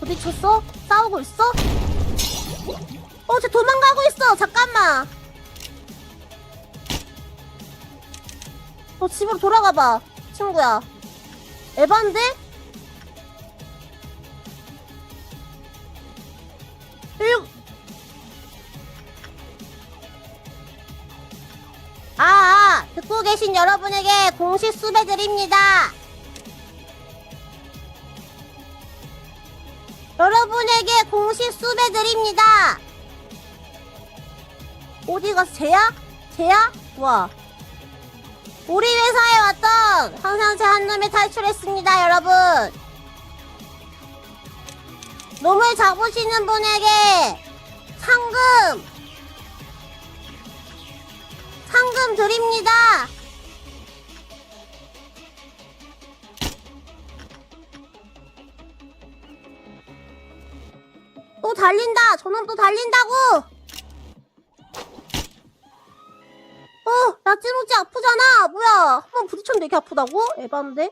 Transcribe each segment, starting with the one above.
부딪혔어? 싸우고 있어? 어, 쟤 도망가고 있어. 잠깐만. 너 집으로 돌아가 봐, 친구야. 에반데? 일... 아, 아, 듣고 계신 여러분에게 공식 수배 드립니다. 여러분에게 공식 수배 드립니다. 어디가 쟤야? 쟤야? 와. 우리 회사에 왔던 황상체 한 놈이 탈출했습니다, 여러분. 놈을 잡으시는 분에게 상금 상금 드립니다. 또 달린다. 저놈 또 달린다고. 어, 나 찌로지 아프잖아. 뭐야? 한 번 부딪혔는데 이렇게 아프다고? 에반데?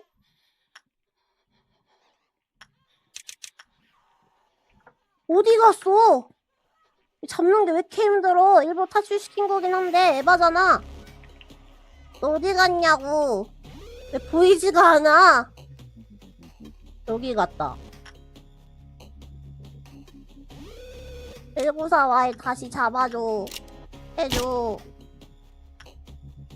어디 갔어? 잡는 게 왜 이렇게 힘들어? 일부러 탈출시킨 거긴 한데 에바잖아. 너 어디 갔냐고. 왜 보이지가 않아? 여기 갔다. 194Y 다시 잡아줘. 해줘.